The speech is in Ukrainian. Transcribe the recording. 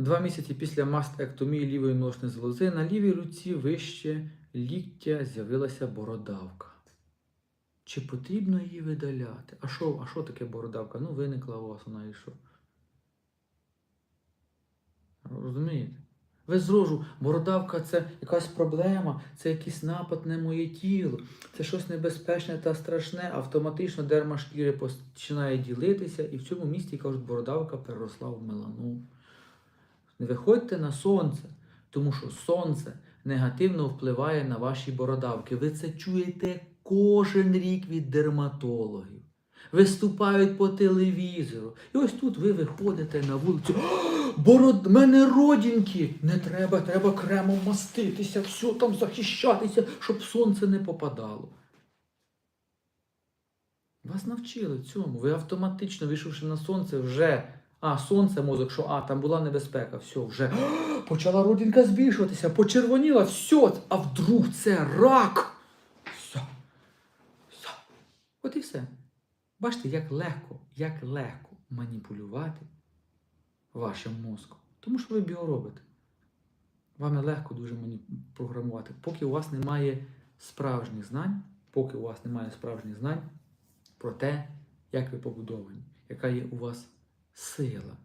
Два місяці після мастектомії лівої молочної залози на лівій руці вище ліктя з'явилася бородавка. Чи потрібно її видаляти? А що, а що таке бородавка? Ну, виникла у вас вона і що? Розумієте? Ви зрожу, бородавка це якась проблема, це якийсь напад на моє тіло, це щось небезпечне та страшне, автоматично дерма шкіри починає ділитися, і в цьому місці кажуть, бородавка переросла в мелану. Не виходьте на сонце, тому що сонце негативно впливає на ваші бородавки. Ви це чуєте кожен рік від дерматологів. Виступають по телевізору. І ось тут ви виходите на вулицю. «А, Бород, мене родінки! Не треба, треба кремом маститися, все там захищатися, щоб сонце не попадало. Вас навчили цьому. Ви автоматично, вийшовши на сонце, вже. А, сонце, мозок, що а, там була небезпека, все, вже почала родинка збільшуватися, почервоніла, все, а вдруг це рак. Все. Все. От і все. Бачите, як легко, як легко маніпулювати вашим мозком. Тому що ви біоробите. Вами легко дуже програмувати. Поки у вас немає справжніх знань, поки у вас немає справжніх знань про те, як ви побудовані, яка є у вас сила,